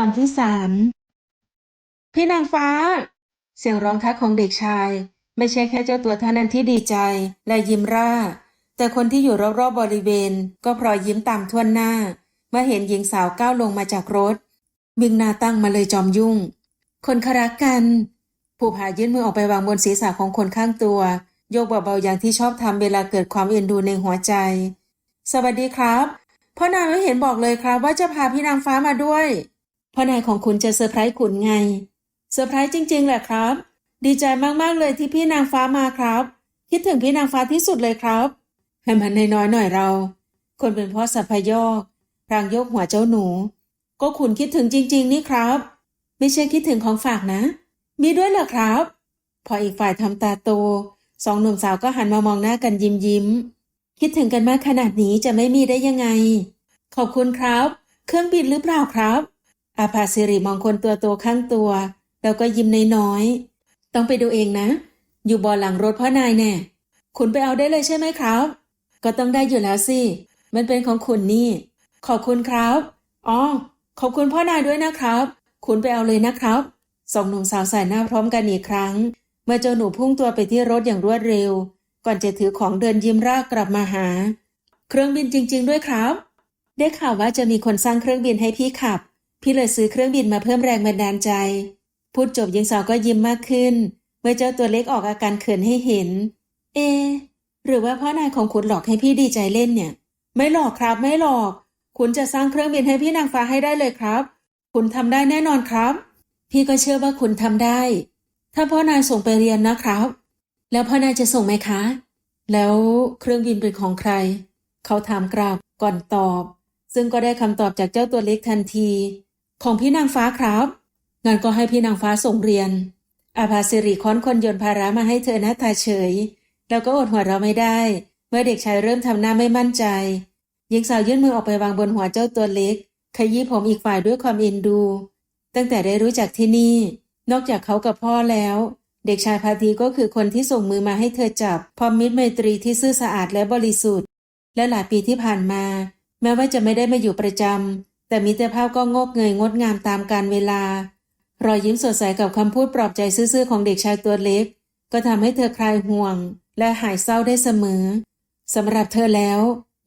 ตอนที่สามพี่นางฟ้า เสียงร้องทักของเด็กชาย ไม่ใช่แค่เจ้าตัวเท่านั้นที่ดีใจและยิ้มร่า แต่คนที่อยู่รอบๆบริเวณ ก็พลอยยิ้มตามทวนหน้า เมื่อเห็นหญิงสาวก้าวลงมาจากรถ บิงนาตั้งมาเลยจอมยุ่ง คนครักกัน ผู้ผายื่นมือออกไปวางบนศีรษะของคนข้างตัว โยกเบาๆอย่างที่ชอบทำเวลาเกิดความเอ็นดูในหัวใจ สวัสดีครับพ่อนายไม่เห็นบอกเลยครับว่าจะพาพี่นางฟ้ามาด้วย พ่อนายของคุณจะเซอร์ไพรส์คุณไงเซอร์ไพรส์จริง ๆ แหละครับ ดีใจมากๆเลยที่พี่นางฟ้ามาครับ คิดถึงพี่นางฟ้าที่สุดเลยครับให้มันน้อยๆหน่อยเรา คนเป็นพ่อสัพยอกพรางยกหัวเจ้าหนู ก็คุณคิดถึงจริง ๆ นี่ครับ ไม่ใช่คิดถึงของฝากนะ มีด้วยเหรอครับ พออีกฝ่ายทำตาโตสองหนุ่มสาวก็หันมามองหน้ากันยิ้มยิ้มคิดถึงกันมากขนาดนี้จะไม่มีได้ยังไง ขอบคุณครับ เครื่องบินหรือเปล่าครับ อาภาสิริมองคนตัวโตข้างตัว แล้วก็ยิ้มน้อยๆต้องไปดูเองนะ อยู่บอหลังรถพ่อนายแน่คุณไปเอาได้เลยใช่ไหมครับ ก็ต้องได้อยู่แล้วสิ มันเป็นของคุณนี่ ขอบคุณครับ อ๋อ ขอบคุณพ่อนายด้วยนะครับ คุณไปเอาเลยนะครับสองหนุ่มสาวใส่หน้าพร้อมกันอีกครั้ง เมื่อเจ้าหนูพุ่งตัวไปที่รถอย่างรวดเร็ว ก่อนจะถือของเดินยิ้มรากกลับมาหา เครื่องบินจริง ๆ ด้วยครับ ได้ข่าวว่าจะมีคนสร้างเครื่องบินให้พี่ขับ พี่เลยซื้อเครื่องบินมาเพิ่มแรงบันดาลใจ พูดจบหญิงสาวก็ยิ้มมากขึ้น เมื่อเจ้าตัวเล็กออกอาการเขินให้เห็น เอ หรือว่าพ่อนายของคุณหลอกให้พี่ดีใจเล่นเนี่ย ไม่หลอกครับไม่หลอก คุณจะสร้างเครื่องบินให้พี่นางฟ้าให้ได้เลยครับ คุณทำได้แน่นอนครับ พี่ก็เชื่อว่าคุณทำได้ ถ้าพ่อนายส่งไปเรียนนะครับ แล้วพ่อนายจะส่งไหมคะ แล้วเครื่องบินเป็นของใคร เขาถามกลับก่อนตอบ ซึ่งก็ได้คำตอบจากเจ้าตัวเล็กทันที ของพี่นางฟ้าครับงั้นก็ให้พี่นางฟ้าส่งเรียน อาภาสิริค้อนคนยนภาระมาให้เธอหน้าตาเฉย แล้วก็อดหัวเราไม่ได้ เมื่อเด็กชายเริ่มทำหน้าไม่มั่นใจหญิงสาวยื่นมือออกไปวางบนหัวเจ้าตัวเล็ก ขยี้ผมอีกฝ่ายด้วยความเอ็นดู ตั้งแต่ได้รู้จักที่นี่ นอกจากเขากับพ่อแล้ว เด็กชายพาทีก็คือคนที่ส่งมือมาให้เธอจับพร้อมมิตรไมตรีที่ซื่อสะอาดและบริสุทธิ์ และหลายปีที่ผ่านมา แม้ว่าจะไม่ได้มาอยู่ประจำ แต่มิตรภาพก็งอกเงยงดงามตามกาลเวลา รอยยิ้มสดใสกับคำพูดปลอบใจซื่อๆของเด็กชายตัวเล็ก ก็ทำให้เธอคลายห่วง และหายเศร้าได้เสมอสำหรับเธอแล้ว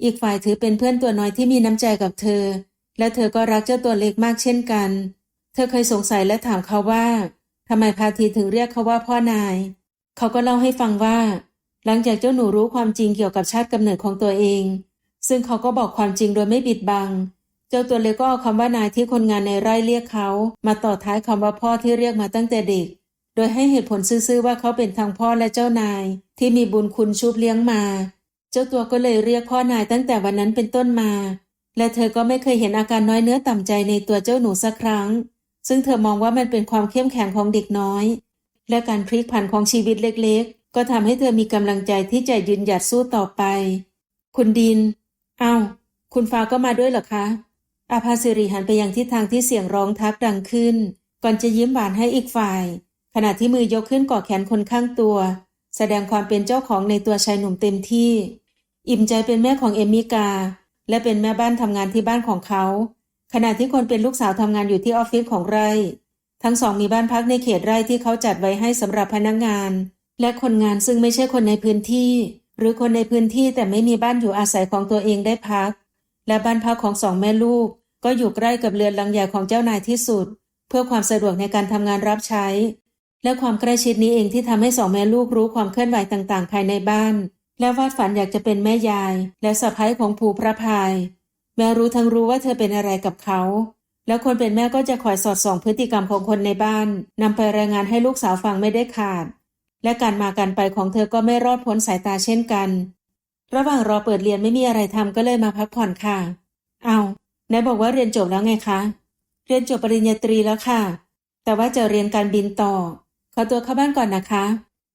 อีกฝ่ายถือเป็นเพื่อนตัวน้อยที่มีน้ำใจกับเธอ และเธอก็รักเจ้าตัวเล็กมากเช่นกัน เธอเคยสงสัยและถามเขาว่าทำไมพาทีถึงเรียกเขาว่าพ่อนาย เขาก็เล่าให้ฟังว่า หลังจากเจ้าหนูรู้ความจริงเกี่ยวกับชาติกำเนิดของตัวเอง ซึ่งเขาก็บอกความจริงโดยไม่ปิดบัง เจ้าตัวเล็กก็เอาคำว่านายที่คนงานในไร่เรียกเขา มาต่อท้ายคำว่าพ่อที่เรียกมาตั้งแต่เด็ก โดยให้เหตุผลซื่อๆว่าเขาเป็นทั้งพ่อและเจ้านาย ที่มีบุญคุณชุบเลี้ยงมา เจ้าตัวก็เลยเรียกพ่อนายตั้งแต่วันนั้นเป็นต้นมา และเธอก็ไม่เคยเห็นอาการน้อยเนื้อต่ำใจในตัวเจ้าหนูสักครั้ง ซึ่งเธอมองว่ามันเป็นความเข้มแข็งของเด็กน้อย และการพลิกผันของชีวิตเล็ก ๆ ก็ทำให้เธอมีกำลังใจที่จะยืนหยัดสู้ต่อไป คุณดิน เอา้าคุณฟ้าก็มาด้วยเหรอคะ อาภาสิริหันไปยังทิศทางที่เสียงร้องทักดังขึ้น ก่อนจะยิ้มหวานให้อีกฝ่าย ขณะที่มือยกขึ้นกอดแขนคนข้างตัว แสดงความเป็นเจ้าของในตัวชายหนุ่มเต็มที่ อิ่มใจเป็นแม่ของเอมิกา และเป็นแม่บ้านทำงานที่บ้านของเขา ขณะที่คนเป็นลูกสาวทำงานอยู่ที่ออฟฟิศของไร่ ทั้งสองมีบ้านพักในเขตไร่ที่เขาจัดไว้ให้สำหรับพนักงาน และคนงานซึ่งไม่ใช่คนในพื้นที่ หรือคนในพื้นที่แต่ไม่มีบ้านอยู่อาศัยของตัวเองได้พัก และบ้านพักของสองแม่ลูก ก็อยู่ใกล้กับเรือนหลังใหญ่ของเจ้านายที่สุด เพื่อความสะดวกในการทำงานรับใช้ และความใกล้ชิดนี้เองที่ทำให้สองแม่ลูกรู้ความเคลื่อนไหวต่างๆ ภายในบ้าน และวาดฝันอยากจะเป็นแม่ยาย และสะพ้ายของภูพระพาย แม่รู้ทั้งรู้ว่าเธอเป็นอะไรกับเขา แล้วคนเป็นแม่ก็จะคอยสอดส่องพฤติกรรมของคนในบ้านนำไปรายงานให้ลูกสาวฟังไม่ได้ขาด และการมากันไปของเธอก็ไม่รอดพ้นสายตาเช่นกัน ระหว่างรอเปิดเรียนไม่มีอะไรทำก็เลยมาพักผ่อนค่ะ เอา ไหนบอกว่าเรียนจบแล้วไงคะ เรียนจบปริญญาตรีแล้วค่ะ แต่ว่าจะเรียนการบินต่อ ขอตัวเข้าบ้านก่อนนะคะ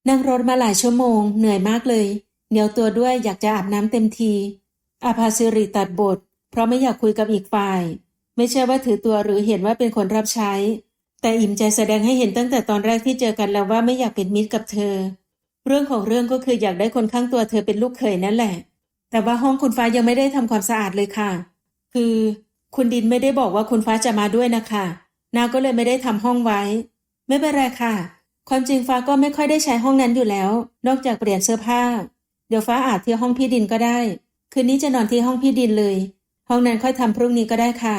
นั่งรถมาหลายชั่วโมง เหนื่อยมากเลย เหนียวตัวด้วยอยากจะอาบน้ำเต็มที อาภาสิริตัดบท เพราะไม่อยากคุยกับอีกฝ่าย ไม่ใช่ว่าถือตัวหรือเห็นว่าเป็นคนรับใช้ แต่อิ่มใจแสดงให้เห็นตั้งแต่ตอนแรกที่เจอกันแล้วว่าไม่อยากเป็นมิตรกับเธอ เรื่องของเรื่องก็คืออยากได้คนข้างตัวเธอเป็นลูกเขยนั่นแหละ แต่ว่าห้องคุณฟ้ายังไม่ได้ทำความสะอาดเลยค่ะ คือ คุณดินไม่ได้บอกว่าคุณฟ้าจะมาด้วยนะคะนาก็เลยไม่ได้ทำห้องไว้ ไม่เป็นไรค่ะ ความจริงฟ้าก็ไม่ค่อยได้ใช้ห้องนั้นอยู่แล้ว นอกจากเปลี่ยนเสื้อผ้า เดี๋ยวฟ้าอาบที่ห้องพี่ดินก็ได้ คืนนี้จะนอนที่ห้องพี่ดินเลย ห้องนั้นค่อยทำพรุ่งนี้ก็ได้ค่ะ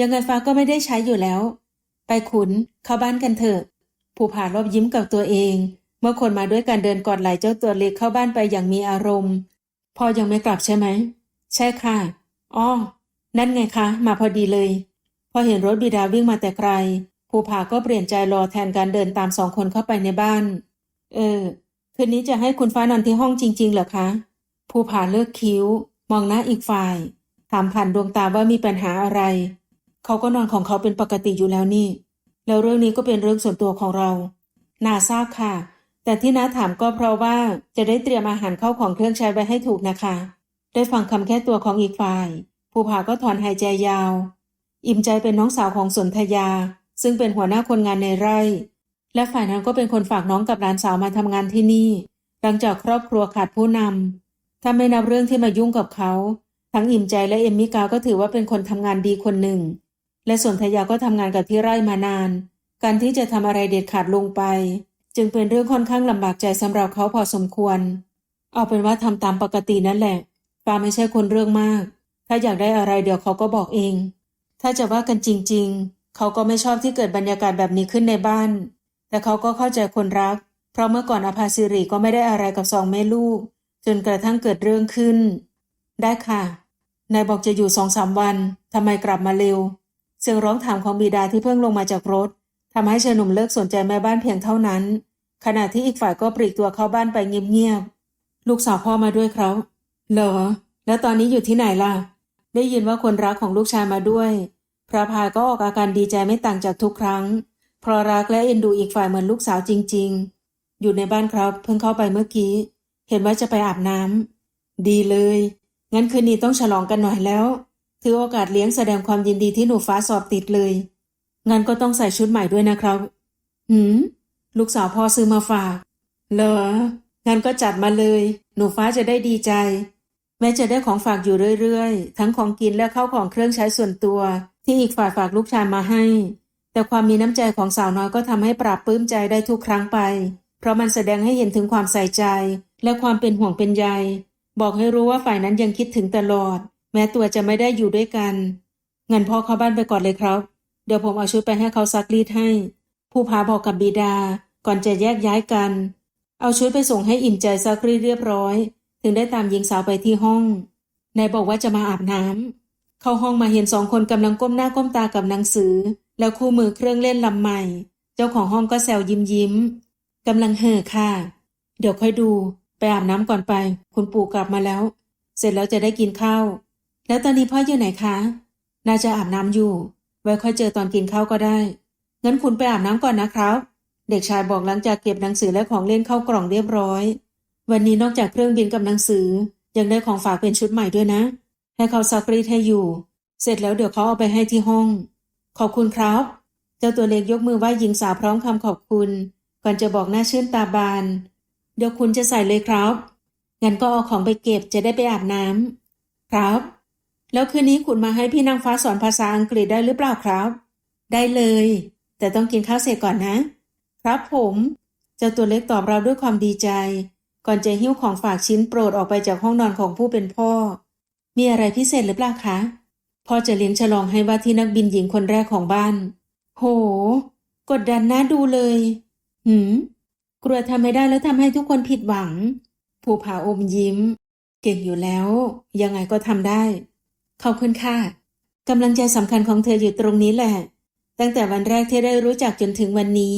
ยังไงฟ้าก็ไม่ได้ใช้อยู่แล้ว ไปขุนเข้าบ้านกันเถอะภูผารอบยิ้มกับตัวเอง เมื่อคนมาด้วยการเดินกอดไหล่เจ้าตัวเล็กเข้าบ้านไปอย่างมีอารมณ์ พอยังไม่กลับใช่ไหม ใช่ค่ะอ้อ นั่นไงคะ มาพอดีเลย พอเห็นรถบิดาวิ่งมาแต่ไกลภูผาก็เปลี่ยนใจรอแทนการเดินตามสองคนเข้าไปในบ้าน เออ คืนนี้จะให้คุณฟ้านอนที่ห้องจริง ๆ เหรอคะภูผาเลิกคิ้ว มองหน้าอีกฝ่าย ถามผ่านดวงตาว่ามีปัญหาอะไร เขาก็นอนของเขาเป็นปกติอยู่แล้วนี่ แล้วเรื่องนี้ก็เป็นเรื่องส่วนตัวของเรานาทราบค่ะ แต่ที่น้าถามก็เพราะว่าจะได้เตรียมอาหารเข้าของเครื่องใช้ไว้ให้ถูกนะคะ ได้ฟังคำแค่ตัวของอีกฝ่าย ภูผาก็ถอนหายใจยาว อิ่มใจเป็นน้องสาวของสนธยา ซึ่งเป็นหัวหน้าคนงานในไร่ และฝ่ายนั้นก็เป็นคนฝากน้องกับหลานสาวมาทำงานที่นี่ หลังจากครอบครัวขาดผู้นำถ้าไม่นับเรื่องที่มายุ่งกับเขา ทั้งอิ่มใจและเอมมิกาก็ถือว่าเป็นคนทำงานดีคนหนึ่ง และสนธยาก็ทำงานกับที่ไร่มานาน การที่จะทำอะไรเด็ดขาดลงไป จึงเป็นเรื่องค่อนข้างลำบากใจสำหรับเขาพอสมควร เอาเป็นว่าทำตามปกตินั่นแหละฟ้าไม่ใช่คนเรื่องมาก ถ้าอยากได้อะไรเดี๋ยวเขาก็บอกเอง ถ้าจะว่ากันจริง ๆ เขาก็ไม่ชอบที่เกิดบรรยากาศแบบนี้ขึ้นในบ้าน แต่เขาก็เข้าใจคนรัก เพราะเมื่อก่อนอภาสิริก็ไม่ได้อะไรกับสองแม่ลูก จนกระทั่งเกิดเรื่องขึ้น ได้ค่ะนายบอกจะอยู่สองสามวันทำไมกลับมาเร็ว เสียงร้องถามของบิดาที่เพิ่งลงมาจากรถทำให้ชายหนุ่มเลิกสนใจแม่บ้านเพียงเท่านั้น ขณะที่อีกฝ่ายก็ปลีกตัวเข้าบ้านไปเงียบๆลูกสาวพ่อมาด้วยครับเหรอ แล้วตอนนี้อยู่ที่ไหนล่ะ ได้ยินว่าคนรักของลูกชายมาด้วย พระพายก็ออกอาการดีใจไม่ต่างจากทุกครั้ง เพราะรักและเอ็นดูอีกฝ่ายเหมือนลูกสาวจริง ๆ อยู่ในบ้านครับ เพิ่งเข้าไปเมื่อกี้ เห็นว่าจะไปอาบน้ำดีเลย งั้นคืนนี้ต้องฉลองกันหน่อยแล้ว ถือโอกาสเลี้ยงแสดงความยินดีที่หนูฟ้าสอบติดเลย งั้นก็ต้องใส่ชุดใหม่ด้วยนะครับ หืม ลูกสาวพ่อซื้อมาฝาก เหรอ งั้นก็จัดมาเลย หนูฟ้าจะได้ดีใจ แม้จะได้ของฝากอยู่เรื่อยๆ ทั้งของกินและเข้าของเครื่องใช้ส่วนตัว ที่อีกฝ่ายฝากลูกชายมาให้ แต่ความมีน้ำใจของสาวน้อยก็ทำให้ปราบปลื้มใจได้ทุกครั้งไป เพราะมันแสดงให้เห็นถึงความใส่ใจ และความเป็นห่วงเป็นใย บอกให้รู้ว่าฝ่ายนั้นยังคิดถึงตลอด แม้ตัวจะไม่ได้อยู่ด้วยกัน งั้นพ่อเข้าบ้านไปก่อนเลยครับ เดี๋ยวผมเอาชุดไปให้เขาซักรีดให้ ผู้พาบอกกับบิดา ก่อนจะแยกย้ายกัน เอาชุดไปส่งให้อิ่มใจซักรีดเรียบร้อย ถึงได้ตามหญิงสาวไปที่ห้องนายบอกว่าจะมาอาบน้ำเข้าห้องมาเห็นสองคนกำลังก้มหน้าก้มตากับหนังสือ แล้วคู่มือเครื่องเล่นลำใหม่ เจ้าของห้องก็แซวยิ้มยิ้มกำลังเห่อค่ะ เดี๋ยวค่อยดูไปอาบน้ำก่อนไป คุณปู่กลับมาแล้ว เสร็จแล้วจะได้กินข้าว แล้วตอนนี้พ่ออยู่ไหนคะ น่าจะอาบน้ำอยู่ ไว้ค่อยเจอตอนกินข้าวก็ได้ งั้นคุณไปอาบน้ำก่อนนะครับ เด็กชายบอกหลังจากเก็บหนังสือและของเล่นเข้ากล่องเรียบร้อย วันนี้นอกจากเครื่องบินกับหนังสือ ยังได้ของฝากเป็นชุดใหม่ด้วยนะ ให้เขาซักรีดให้อยู่ เสร็จแล้วเดี๋ยวเขาเอาไปให้ที่ห้อง ขอบคุณครับ เจ้าตัวเล็กยกมือไหว้หญิงสาวพร้อมคำขอบคุณ ก่อนจะบอกหน้าชื่นตาบาน เดี๋ยวคุณจะใส่เลยครับ งั้นก็เอาของไปเก็บจะได้ไปอาบน้ำครับ แล้วคืนนี้คุณมาให้พี่นางฟ้าสอนภาษาอังกฤษได้หรือเปล่าครับ ได้เลย แต่ต้องกินข้าวเสร็จก่อนนะ ครับผม เจ้าตัวเล็กตอบเราด้วยความดีใจ ก่อนจะหิ้วของฝากชิ้นโปรดออกไปจากห้องนอนของผู้เป็นพ่อ มีอะไรพิเศษหรือเปล่าคะพ่อจะเลี้ยงฉลองให้ว่าที่นักบินหญิงคนแรกของบ้าน โห กดดันน่าดูเลย หืม กลัวทำไม่ได้แล้วทำให้ทุกคนผิดหวัง ภูผาอมยิ้ม เก่งอยู่แล้ว ยังไงก็ทำได้ ขอบคุณค่ะกำลังใจสำคัญของเธออยู่ตรงนี้แหละ ตั้งแต่วันแรกที่ได้รู้จักจนถึงวันนี้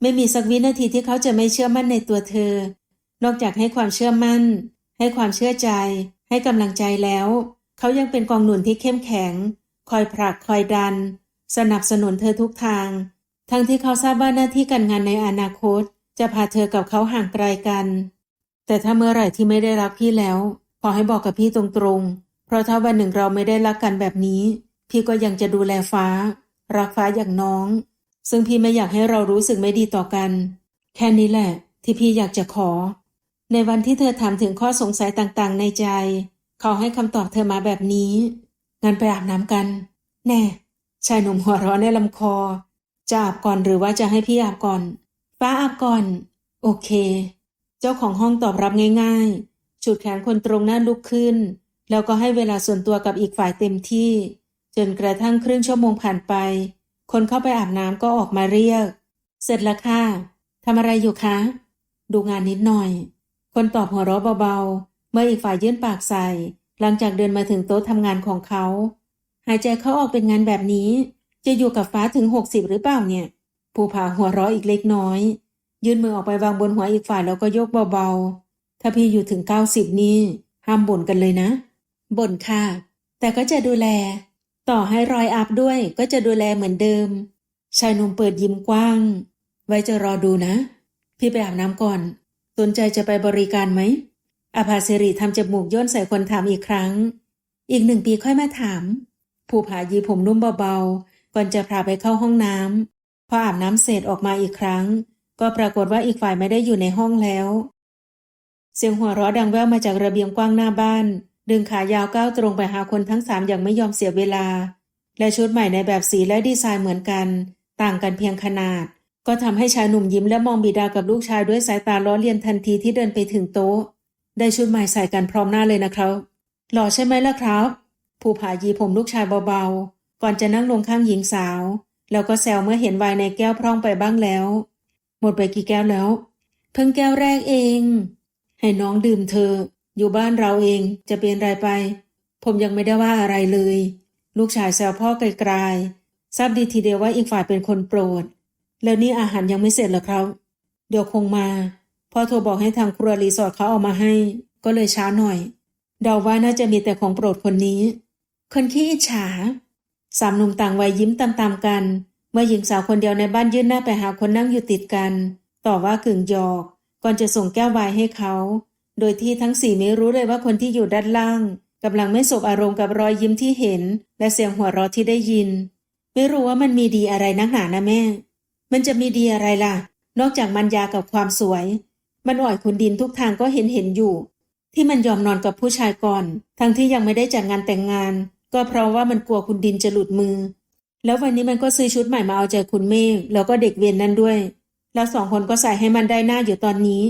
ไม่มีสักวินาทีที่เขาจะไม่เชื่อมั่นในตัวเธอ นอกจากให้ความเชื่อมั่น ให้ความเชื่อใจ ให้กำลังใจแล้ว เขายังเป็นกองหนุนที่เข้มแข็ง คอยผลักคอยดัน สนับสนุนเธอทุกทาง ทั้งที่เขาทราบว่าหน้าที่การงานในอนาคต จะพาเธอกับเขาห่างไกลกัน แต่ถ้าเมื่อไหร่ที่ไม่ได้รักพี่แล้ว ขอให้บอกกับพี่ตรงๆ เพราะถ้าวันหนึ่งเราไม่ได้รักกันแบบนี้ พี่ก็ยังจะดูแลฟ้า รักฟ้าอย่างน้อง ซึ่งพี่ไม่อยากให้เรารู้สึกไม่ดีต่อกัน แค่นี้แหละ ที่พี่อยากจะขอ ในวันที่เธอถามถึงข้อสงสัยต่างๆ ในใจ เขาให้คำตอบเธอมาแบบนี้ งั้นไปอาบน้ำกัน แน่ ชายหนุ่มหัวเร้อนในลำคอ จะอาบก่อนหรือว่าจะให้พี่อาบก่อน ฟ้าอาบก่อน โอเค เจ้าของห้องตอบรับง่ายๆฉุดแขนคนตรงหน้าลุกขึ้น แล้วก็ให้เวลาส่วนตัวกับอีกฝ่ายเต็มที่ จนกระทั่งครึ่งชั่วโมงผ่านไป คนเข้าไปอาบน้ำก็ออกมาเรียก เสร็จแล้วค่ะทำอะไรอยู่คะ ดูงานนิดหน่อย คนตอบหัวเราะเบาๆ เมื่ออีกฝ่ายยื่นปากใส่ หลังจากเดินมาถึงโต๊ะทำงานของเขา หายใจเขาออกเป็นงานแบบนี้ จะอยู่กับฟ้าถึงหกสิบหรือเปล่าเนี่ย ภูผาหัวเราะอีกเล็กน้อย ยื่นมือออกไปวางบนหัวอีกฝ่ายแล้วก็ยกเบาๆ ถ้าพี่อยู่ถึงเก้าสิบนี่ห้ามบ่นกันเลยนะ บ่นค่ะ แต่ก็จะดูแล ต่อให้รอยอัพด้วยก็จะดูแลเหมือนเดิม ชายหนุ่มเปิดยิ้มกว้าง ไว้จะรอดูนะ พี่ไปอาบน้ำก่อน สนใจจะไปบริการไหมอาภาสิริทำจมูกย่นใส่คนถามอีกครั้ง อีกหนึ่งปีค่อยมาถาม ภูผายีผมนุ่มเบาๆ ก่อนจะพาไปเข้าห้องน้ำพออาบน้ำเสร็จออกมาอีกครั้ง ก็ปรากฏว่าอีกฝ่ายไม่ได้อยู่ในห้องแล้ว เสียงหัวเราะดังแว่วมาจากระเบียงกว้างหน้าบ้าน ดึงขายาวก้าวตรงไปหาคนทั้งสามอย่างไม่ยอมเสียเวลา และชุดใหม่ในแบบสีและดีไซน์เหมือนกัน ต่างกันเพียงขนาด ก็ทำให้ชายหนุ่มยิ้มและมองบิดากับลูกชายด้วยสายตาล้อเลียนทันทีที่เดินไปถึงโต๊ะ ได้ชุดใหม่ใส่กันพร้อมหน้าเลยนะครับหล่อใช่ไหมล่ะครับ ภูผายีผมลูกชายเบาๆ ก่อนจะนั่งลงข้างหญิงสาว แล้วก็แซวเมื่อเห็นวน์ในแก้วพร่องไปบ้างแล้ว หมดไปกี่แก้วแล้ว เพิ่งแก้วแรกเอง ให้น้องดื่มเธอ อยู่บ้านเราเองจะเป็นไรไป ผมยังไม่ได้ว่าอะไรเลย ลูกชายแซวพ่อไกลๆทราบดีทีเดียวว่าอีกฝ่ายเป็นคนโปรด แล้วนี่อาหารยังไม่เสร็จหรอครับ เดี๋ยวคงมาพ่อโทรบอกให้ทางครัวรีสอร์ทเขาเอามาให้ ก็เลยช้าหน่อย เดาว่าน่าจะมีแต่ของโปรดคนนี้ คนขี้อิจฉา สามหนุ่มต่างวัยยิ้มตามๆกัน เมื่อหญิงสาวคนเดียวในบ้านยื่นหน้าไปหาคนนั่งอยู่ติดกัน ต่อว่ากึ่งหยอก ก่อนจะส่งแก้วไวน์ให้เขา โดยที่ทั้งสี่ไม่รู้เลยว่าคนที่อยู่ด้านล่างกำลังไม่สบอารมณ์กับรอยยิ้มที่เห็น และเสียงหัวเราะที่ได้ยิน ไม่รู้ว่ามันมีดีอะไรนักหนานะแม่ มันจะมีดีอะไรล่ะ นอกจากมันยากับความสวย มันอ่อยคุณดินทุกทางก็เห็นเห็นอยู่ ที่มันยอมนอนกับผู้ชายก่อน ทั้งที่ยังไม่ได้จัดงานแต่งงาน ก็เพราะว่ามันกลัวคุณดินจะหลุดมือ แล้ววันนี้มันก็ซื้อชุดใหม่มาเอาใจคุณเมฆแล้วก็เด็กเวียนนั่นด้วย แล้วสองคนก็ใส่ให้มันได้หน้าอยู่ตอนนี้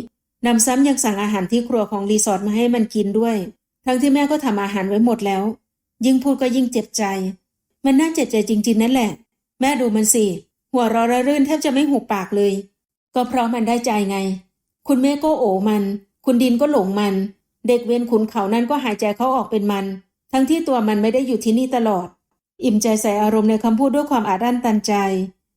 นำซ้ำยังสั่งอาหารที่ครัวของรีสอร์ทมาให้มันกินด้วย ทั้งที่แม่ก็ทำอาหารไว้หมดแล้ว ยิ่งพูดก็ยิ่งเจ็บใจ มันน่าเจ็บใจจริง ๆ นั่นแหละ แม่ดูมันสิ หัวเรอระรื่นแทบจะไม่หุบปากเลย ก็เพราะมันได้ใจไง คุณแม่ก็โอมัน คุณดินก็หลงมัน เด็กเวียนขุนเขานั้นก็หายใจเขาออกเป็นมัน ทั้งที่ตัวมันไม่ได้อยู่ที่นี่ตลอด อิ่มใจใส่อารมณ์ในคำพูดด้วยความอาดั้นตันใจ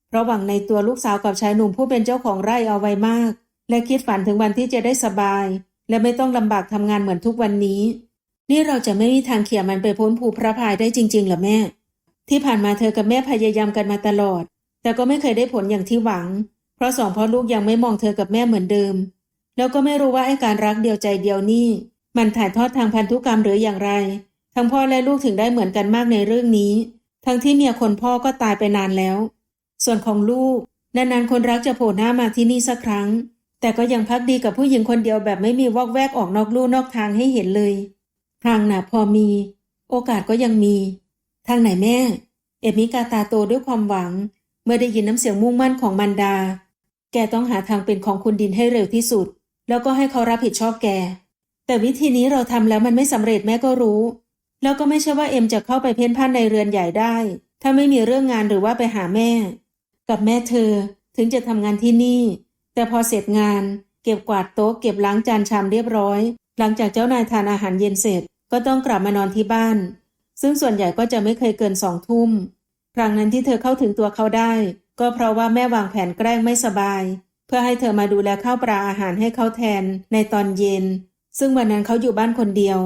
เพราะหวังในตัวลูกสาวกับชายหนุ่มผู้เป็นเจ้าของไร่เอาไว้มาก และคิดฝันถึงวันที่จะได้สบาย และไม่ต้องลำบากทำงานเหมือนทุกวันนี้ นี่เราจะไม่มีทางเขี่ยมันไปพ้นภูพระพายได้จริงๆหรอแม่ ที่ผ่านมาเธอกับแม่พยายามกันมาตลอด แต่ก็ไม่เคยได้ผลอย่างที่หวัง เพราะสองพ่อลูกยังไม่มองเธอกับแม่เหมือนเดิม แล้วก็ไม่รู้ว่าไอ้การรักเดียวใจเดียวนี่ มันถ่ายทอดทางพันธุกรรมหรืออย่างไร ทั้งพ่อและลูกถึงได้เหมือนกันมากในเรื่องนี้ ทั้งที่เมียคนพ่อก็ตายไปนานแล้ว ส่วนของลูกนานๆคนรักจะโผล่หน้ามาที่นี่สักครั้ง แต่ก็ยังพักดีกับผู้หญิงคนเดียวแบบไม่มีวอกแวกออกนอกลู่นอกทางให้เห็นเลยทางหน่ะพอมี โอกาสก็ยังมี ทางไหนแม่ เอมิกาตาโตด้วยความหวัง เมื่อได้ยินน้ำเสียงมุ่งมั่นของมันดา แกต้องหาทางเป็นของคุณดินให้เร็วที่สุด แล้วก็ให้เขารับผิดชอบแก แต่วิธีนี้เราทำแล้วมันไม่สำเร็จแม่ก็รู้ แล้วก็ไม่ใช่ว่าเอ็มจะเข้าไปเพ่นพ่านในเรือนใหญ่ได้ ถ้าไม่มีเรื่องงานหรือว่าไปหาแม่ กับแม่เธอถึงจะทำงานที่นี่ แต่พอเสร็จงาน เก็บกวาดโต๊ะเก็บล้างจานชามเรียบร้อย หลังจากเจ้านายทานอาหารเย็นเสร็จ ก็ต้องกลับมานอนที่บ้าน ซึ่งส่วนใหญ่ก็จะไม่เคยเกินสองทุ่ม ครั้งนั้นที่เธอเข้าถึงตัวเขาได้ ก็เพราะว่าแม่วางแผนแกล้งไม่สบาย เพื่อให้เธอมาดูแลข้าวปลาอาหารให้เขาแทนในตอนเย็น ซึ่งวันนั้นเขาอยู่บ้านคนเดียว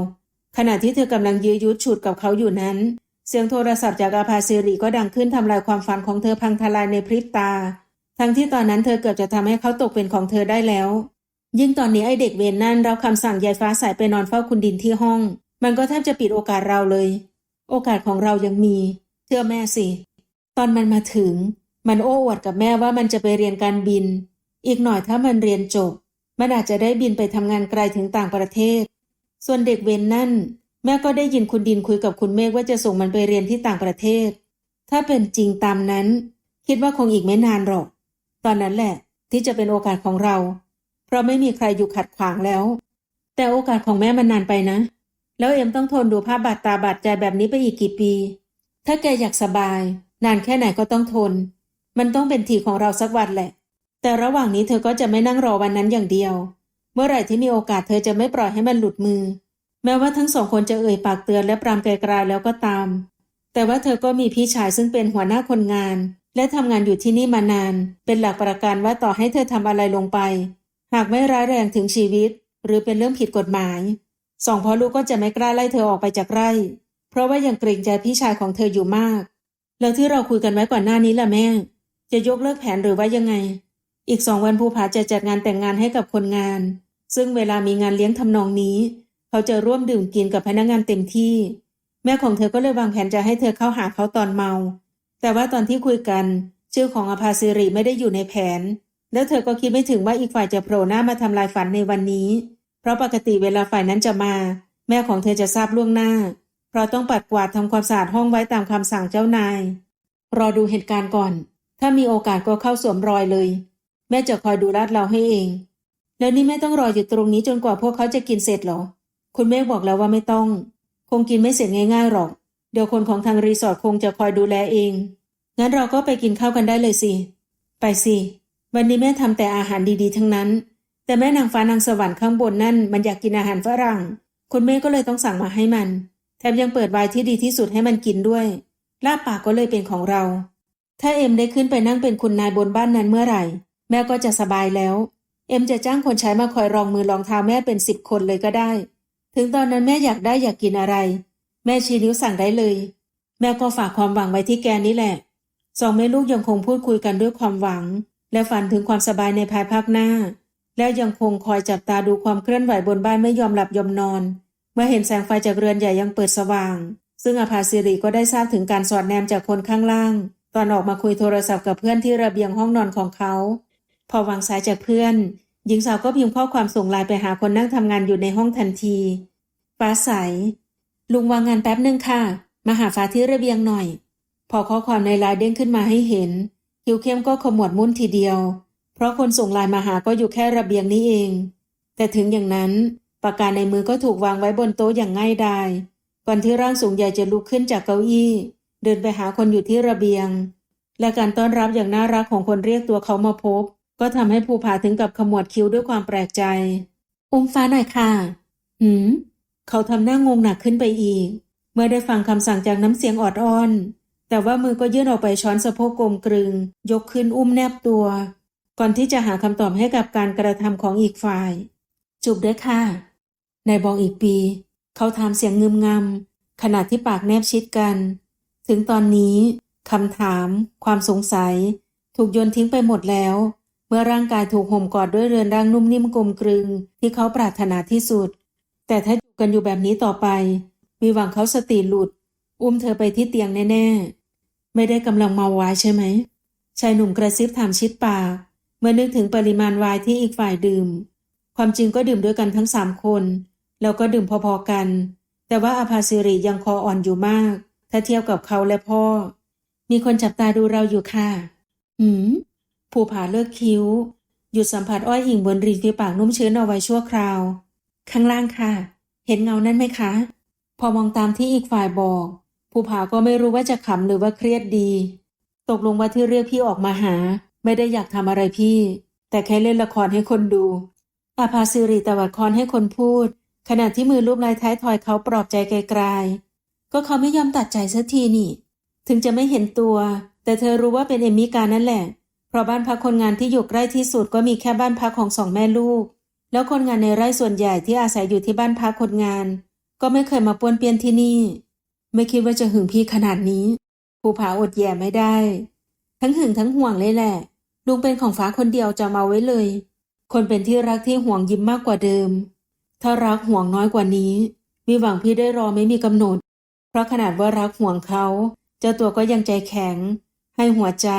ขณะที่เธอกำลังยื้อยุดฉุดกับเขาอยู่นั้น เสียงโทรศัพท์จากอาภาสิริก็ดังขึ้นทำลายความฝันของเธอพังทลายในพริบตา ทั้งที่ตอนนั้นเธอเกือบจะทำให้เขาตกเป็นของเธอได้แล้ว ยิ่งตอนนี้ไอเด็กเวนนั่นรับคำสั่งยายฟ้าสายไปนอนเฝ้าคุณดินที่ห้อง มันก็แทบจะปิดโอกาสเราเลย โอกาสของเรายังมี เชื่อแม่สิ ตอนมันมาถึง มันโอ้อวดกับแม่ว่ามันจะไปเรียนการบิน อีกหน่อยถ้ามันเรียนจบ มันอาจจะได้บินไปทำงานไกลถึงต่างประเทศ ส่วนเด็กเวนนั่น แม่ก็ได้ยินคุณดินคุยกับคุณเมฆว่าจะส่งมันไปเรียนที่ต่างประเทศ ถ้าเป็นจริงตามนั้น คิดว่าคงอีกไม่นานหรอก ตอนนั้นแหละ ที่จะเป็นโอกาสของเรา เพราะไม่มีใครอยู่ขัดขวางแล้ว แต่โอกาสของแม่มันนานไปนะ แล้วเอ็มต้องทนดูภาพบาดตาบาดใจแบบนี้ไปอีกกี่ปี ถ้าแกอยากสบาย นานแค่ไหนก็ต้องทน มันต้องเป็นทีของเราสักวันแหละ แต่ระหว่างนี้เธอก็จะไม่นั่งรอวันนั้นอย่างเดียว เมื่อไหร่ที่มีโอกาสเธอจะไม่ปล่อยให้มันหลุดมือ แม้ว่าทั้งสองคนจะเอ่ยปากเตือนและปรามไกลๆแล้วก็ตาม แต่ว่าเธอก็มีพี่ชายซึ่งเป็นหัวหน้าคนงาน และทำงานอยู่ที่นี่มานาน เป็นหลักประกันว่าต่อให้เธอทำอะไรลงไป หากไม่ร้ายแรงถึงชีวิต หรือเป็นเรื่องผิดกฎหมายสองพ่อลูกก็จะไม่กล้าไล่เธอออกไปจากไร่ เพราะว่ายังเกรงใจพี่ชายของเธออยู่มาก แล้วที่เราคุยกันไว้ก่อนหน้านี้ล่ะแม่ จะยกเลิกแผนหรือว่ายังไง อีกสองวันภูผาจะจัดงานแต่งงานให้กับคนงาน ซึ่งเวลามีงานเลี้ยงทำนองนี้ เขาจะร่วมดื่มกินกับพนักงานเต็มที่ แม่ของเธอก็เลยวางแผนจะให้เธอเข้าหาเขาตอนเมา แต่ว่าตอนที่คุยกัน ชื่อของอภาสิริไม่ได้อยู่ในแผน แล้วเธอก็คิดไม่ถึงว่าอีกฝ่ายจะโผล่หน้ามาทำลายฝันในวันนี้ เพราะปกติเวลาฝ่ายนั้นจะมา แม่ของเธอจะทราบล่วงหน้า เราต้องปัดกวาดทำความสะอาดห้องไว้ตามคำสั่งเจ้านาย รอดูเหตุการณ์ก่อน ถ้ามีโอกาสก็เข้าสวมรอยเลย แม่จะคอยดูลาดเราให้เอง แล้วนี่แม่ต้องรออยู่ตรงนี้จนกว่าพวกเขาจะกินเสร็จเหรอ คุณแม่บอกแล้วว่าไม่ต้อง คงกินไม่เสร็จง่ายๆหรอก เดี๋ยวคนของทางรีสอร์ทคงจะคอยดูแลเอง งั้นเราก็ไปกินข้าวกันได้เลยสิ ไปสิ วันนี้แม่ทำแต่อาหารดีๆ ทั้งนั้น แต่แม่นางฟ้านางสวรรค์ข้างบนนั่นมันอยากกินอาหารฝรั่ง คุณแม่ก็เลยต้องสั่งมาให้มัน มยังเปิดไวน์ที่ดีที่สุดให้มันกินด้วยลาบปากก็เลยเป็นของเรา ถ้าเอ็มได้ขึ้นไปนั่งเป็นคุณนายบนบ้านนั้นเมื่อไหร่ แม่ก็จะสบายแล้ว เอ็มจะจ้างคนใช้มาคอยรองมือรองเท้าแม่เป็นสิบคนเลยก็ได้ ถึงตอนนั้นแม่อยากได้อยากกินอะไร แม่ชี้นิ้วสั่งได้เลย แม่ก็ฝากความหวังไว้ที่แกนี่แหละสองแม่ลูกยังคงพูดคุยกันด้วยความหวัง และฝันถึงความสบายในภายภาคหน้า แล้วยังคงคอยจับตาดูความเคลื่อนไหวบนบ้านไม่ยอมหลับยอมนอน เมื่อเห็นแสงไฟจากเรือนใหญ่ยังเปิดสว่าง ซึ่งอาภาสิริก็ได้ทราบถึงการสอดแนมจากคนข้างล่าง ตอนออกมาคุยโทรศัพท์กับเพื่อนที่ระเบียงห้องนอนของเขา พอวางสายจากเพื่อน หญิงสาวก็พิมพ์ข้อความส่งไลน์ไปหาคนนั่งทำงานอยู่ในห้องทันทีฟ้าใส ลุงวางงานแป๊บหนึ่งค่ะ มาหาฟ้าที่ระเบียงหน่อย พอข้อความในไลน์เด้งขึ้นมาให้เห็น คิวเข้มก็ขมวดมุ่นทีเดียว เพราะคนส่งไลน์มาหาก็อยู่แค่ระเบียงนี้เอง แต่ถึงอย่างนั้น ปากกาในมือก็ถูกวางไว้บนโต๊ะอย่างง่ายดาย ก่อนที่ร่างสูงใหญ่จะลุกขึ้นจากเก้าอี้ เดินไปหาคนอยู่ที่ระเบียง และการต้อนรับอย่างน่ารักของคนเรียกตัวเขามาพบ ก็ทำให้ภูผาถึงกับขมวดคิ้วด้วยความแปลกใจ อุ้มฟ้าหน่อยค่ะ หืม เขาทำหน้างงหนักขึ้นไปอีก เมื่อได้ฟังคำสั่งจากน้ำเสียงออดอ้อน แต่ว่ามือก็ยื่นออกไปช้อนสะโพกกลมกลึง ยกขึ้นอุ้มแนบตัว ก่อนที่จะหาคำตอบให้กับการกระทำของอีกฝ่ายจูบด้วยค่ะ นายบอกอีกปี เขาถามเสียงงึมงำขณะที่ปากแนบชิดกัน ถึงตอนนี้คำถาม ความสงสัย ถูกโยนทิ้งไปหมดแล้ว เมื่อร่างกายถูกห่มกอดด้วยเรือนร่างนุ่มนิ่มกลมกลึง ที่เขาปรารถนาที่สุด แต่ถ้าอยู่กันอยู่แบบนี้ต่อไป มีหวังเขาสติหลุด อุ้มเธอไปที่เตียงแน่ๆ ไม่ได้กำลังเมาวายใช่ไหมชายหนุ่มกระซิบถามชิดปากเมื่อนึกถึงปริมาณวน์ที่อีกฝ่ายดื่ม ความจริงก็ดื่มด้วยกันทั้งสามคน แล้วก็ดื่มพอๆกัน แต่ว่าอาภาสิริยังคออ่อนอยู่มาก ถ้าเทียบกับเขาและพ่อ มีคนจับตาดูเราอยู่ค่ะ หืม ภูผาเลิกคิ้ว หยุดสัมผัสอ้อยหิ่งบนริมฝีปากนุ่มชื้นเอาไว้ชั่วคราว ข้างล่างค่ะ เห็นเงานั้นไหมคะ พอมองตามที่อีกฝ่ายบอก ภูผาก็ไม่รู้ว่าจะขำหรือว่าเครียดดี ตกลงว่าที่เรียกพี่ออกมาหา ไม่ได้อยากทำอะไรพี่ แต่แค่เล่นละครให้คนดูอาภาสิริตวัดคอนให้คนพูด ขณะที่มือลูบลายท้ายทอยเขาปลอบใจไกลๆ ก็เขาไม่ยอมตัดใจสักทีนี่ ถึงจะไม่เห็นตัว แต่เธอรู้ว่าเป็นเอมิการนั่นแหละ เพราะบ้านพักคนงานที่อยู่ใกล้ที่สุดก็มีแค่บ้านพักของสองแม่ลูก แล้วคนงานในไร่ส่วนใหญ่ที่อาศัยอยู่ที่บ้านพักคนงาน ก็ไม่เคยมาป้วนเปี้ยนที่นี่ ไม่คิดว่าจะหึงพี่ขนาดนี้ภูผาอดแย่ไม่ได้ ทั้งหึงทั้งห่วงเลยแหละ ลุงเป็นของฟ้าคนเดียวจะมาไว้เลย คนเป็นที่รักที่ห่วงยิ้มมากกว่าเดิม ถ้ารักห่วงน้อยกว่านี้ มีหวังพี่ได้รอไม่มีกำหนด เพราะขนาดว่ารักห่วงเขาเจ้าตัวก็ยังใจแข็ง ให้หัวใจ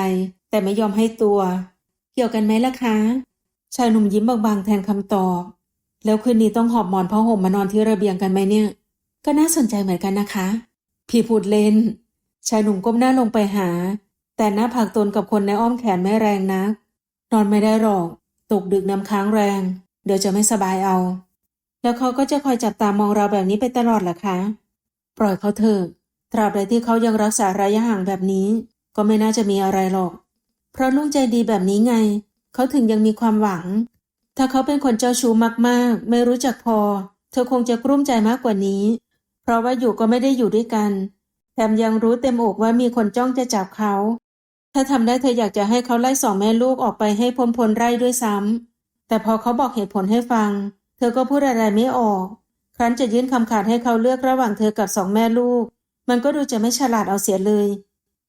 แต่ไม่ยอมให้ตัว เกี่ยวกันไหมล่ะคะชายหนุ่มยิ้มบางๆแทนคำตอบ แล้วคืนนี้ต้องหอบหมอนผ้าห่มมานอนที่ระเบียงกันไหมเนี่ย ก็น่าสนใจเหมือนกันนะคะ พี่พูดเล่น ชายหนุ่มก้มหน้าลงไปหา แต่หน้าผากตนกับคนในอ้อมแขนไม่แรงนัก นอนไม่ได้หรอก ตกดึกน้ำค้างแรง เดี๋ยวจะไม่สบายเอา แล้วเขาก็จะคอยจับตามองเราแบบนี้ไปตลอดเหรอคะ ปล่อยเขาเถอะตราบใดที่เขายังรักษาระยะห่างแบบนี้ ก็ไม่น่าจะมีอะไรหรอก เพราะลุงใจดีแบบนี้ไง เขาถึงยังมีความหวัง ถ้าเขาเป็นคนเจ้าชู้มากๆ ไม่รู้จักพอ เธอคงจะกลุ้มใจมากกว่านี้ เพราะว่าอยู่ก็ไม่ได้อยู่ด้วยกัน แถมยังรู้เต็มอกว่ามีคนจ้องจะจับเขา ถ้าทำได้เธออยากจะให้เขาไล่สองแม่ลูกออกไปให้พ้นพ้นไร่ด้วยซ้ำแต่พอเขาบอกเหตุผลให้ฟัง เธอก็พูดอะไรไม่ออก ครั้นจะยื่นคำขาดให้เขาเลือกระหว่างเธอกับสองแม่ลูก มันก็ดูจะไม่ฉลาดเอาเสียเลย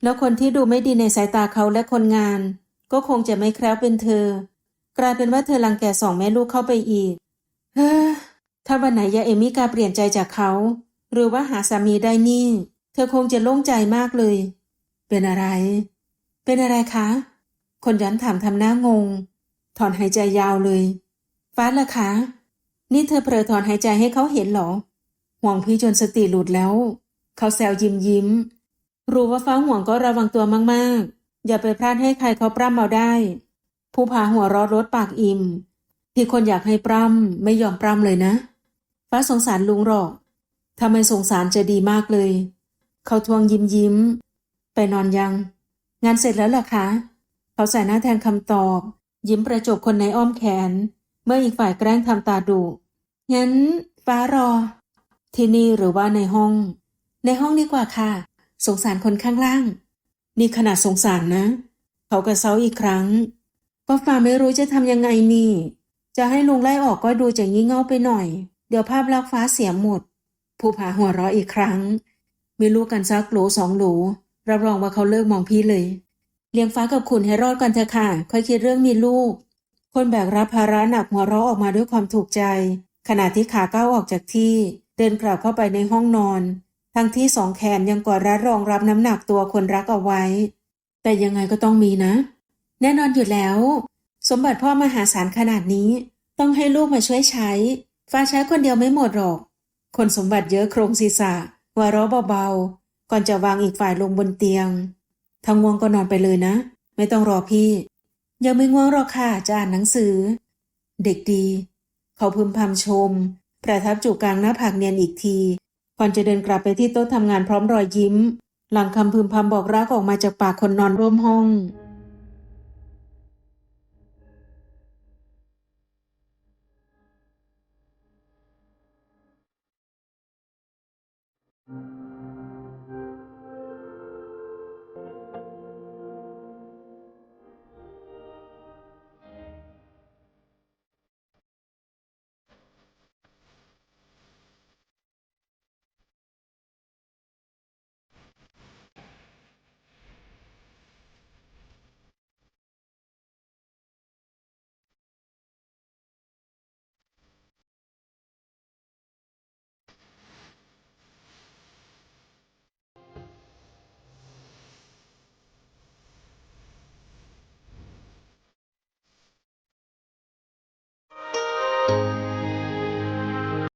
แล้วคนที่ดูไม่ดีในสายตาเขาและคนงาน ก็คงจะไม่แคล้วเป็นเธอ กลายเป็นว่าเธอรังแกสองแม่ลูกเข้าไปอีก เฮ้อ ถ้าวันไหนยาเอมิกาเปลี่ยนใจจากเขา หรือว่าหาสามีได้นี่ เธอคงจะโล่งใจมากเลย เป็นอะไร เป็นอะไรคะ คนยันถามทำหน้างง ถอนหายใจยาวเลย ฟ้าล่ะคะ นี่เธอเผลอถอนหายใจให้เขาเห็นเหรอ ห่วงพี่จนสติหลุดแล้ว เขาแซวยิ้มยิ้ม รู้ว่าฟ้าห่วงก็ระวังตัวมากๆ อย่าไปพลาดให้ใครเขาปล้ำเอาได้ ผู้พาหัวเรอรถปากอิ่ม ที่คนอยากให้ปล้ำไม่ยอมปล้ำเลยนะ ฟ้าสงสารลุงหรอกถ้าไม่สงสารจะดีมากเลย เขาทวงยิ้มยิ้ม ไปนอนยัง งานเสร็จแล้วเหรอคะ เขาใส่หน้าแทนคำตอบ ยิ้มประจบคนในอ้อมแขน เมื่ออีกฝ่ายแกล้งทำตาดุงั้นฟ้ารอ ที่นี่หรือว่าในห้อง ในห้องดีกว่าค่ะ สงสารคนข้างล่าง นี่ขนาดสงสารนะ เขากระเซาอีกครั้งก็ฟ้าไม่รู้จะทำยังไงนี่ จะให้ลุงไล่ออกก็ดูจะงี่เง่าไปหน่อย เดี๋ยวภาพลักษณ์ฟ้าเสียหมด ผู้ผาหัวเราะอีกครั้ง มีลูกกันซักโหลสองโหลรับรองว่าเขาเลิกมองพี่เลย เลี้ยงฟ้ากับคุณให้รอดกันเถอะค่ะ ค่อยคิดเรื่องมีลูก คนแบกรับภาระหนักหัวเราะออกมาด้วยความถูกใจ ขณะที่ขาก้าวออกจากที่ เดินกลับเข้าไปในห้องนอน ทั้งที่สองแขนยังกอดรัดรองรับน้ำหนักตัวคนรักเอาไว้ แต่ยังไงก็ต้องมีนะ แน่นอนอยู่แล้ว สมบัติพ่อมหาศาลขนาดนี้ ต้องให้ลูกมาช่วยใช้ ฟ้าใช้คนเดียวไม่หมดหรอก คนสมบัติเยอะโครงศีรษะหัวเราะเบาๆก่อนจะวางอีกฝ่ายลงบนเตียงถ้ง่วงก็นอนไปเลยนะ ไม่ต้องรอพี่ ยังไม่ง่วงหรอกค่ะจะอ่านหนังสือ เด็กดี เขาพึมพำชม ประทับจูกลางหน้าผากเนียนอีกทีก่อนจะเดินกลับไปที่โต๊ะทำงานพร้อมรอยยิ้ม หลังคำพึมพำบอกรักออกมาจากปากคนนอนร่วมห้อง